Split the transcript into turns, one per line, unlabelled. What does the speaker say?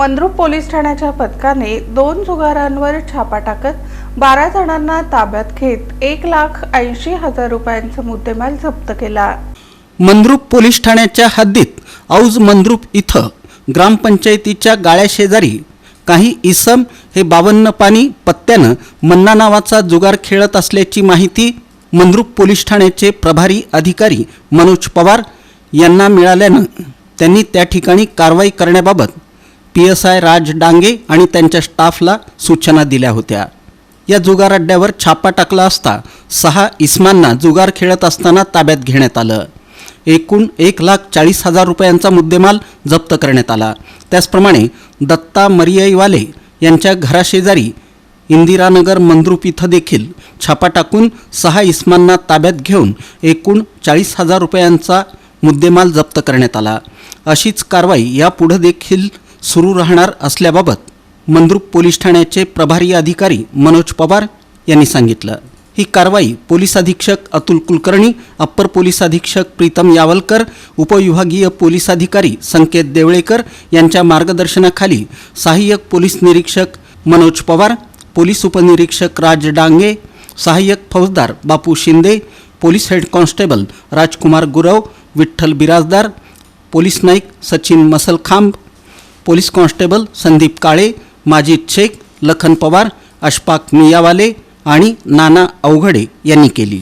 Mandrup police ठाण्याच्या पथकाने दोन जुगारांवर छापा टाकत बारा जणांना ताब्यात घेत एक लाख ऐंशी हजार रुपयांचा मुद्देमाल जप्त केला.
मंद्रुप पोलीस ठाण्याच्या हद्दीत औज मंद्रुप इथं ग्रामपंचायतीच्या गाळ्याशेजारी काही इसम हे बावन्न पाणी पत्त्यानं मन्ना नावाचा जुगार खेळत असल्याची माहिती मंद्रुप पोलीस ठाण्याचे प्रभारी अधिकारी मनोज पवार यांना मिळाल्यानं त्यांनी त्या ठिकाणी कारवाई करण्याबाबत P S I Raj Dange आणि त्यांच्या स्टाफला सूचना दिल्या होत्या. या जुगार अड्ड्यावर छापा टाकला असता सहा इस्मांना जुगार खेळत असताना ताब्यात घेण्यात आलं. एकूण एक लाख चाळीस हजार रुपयांचा मुद्देमाल जप्त करण्यात आला. त्याचप्रमाणे दत्ता मरियाईवाले यांच्या घराशेजारी इंदिरानगर मंद्रुप इथं देखील छापा टाकून सहा इस्मांना ताब्यात घेऊन एकूण चाळीस हजार रुपयांचा मुद्देमाल जप्त करण्यात आला. अशीच कारवाई यापुढे देखील सुरू राहणार असल्याबाबत मंद्रुप पोलीस ठाण्याचे प्रभारी अधिकारी मनोज पवार यांनी सांगितलं. ही कारवाई पोलीस अधीक्षक अतुल कुलकर्णी अप्पर पोलीस अधीक्षक प्रीतम यावलकर उपविभागीय पोलीस अधिकारी संकेत देवळेकर यांच्या मार्गदर्शनाखाली सहाय्यक पोलीस निरीक्षक मनोज पवार पोलीस उपनिरीक्षक राज डांगे सहाय्यक फौजदार Bapu Shinde police head constable Rajkumar Gurav Vitthal Birajdar police Naik Sachin Masalkhamb police constable Sandeep Kale Majid Shaikh Lakhan Pawar Ashfaq Miyawale आणि नाना अवघडे यांनी केली.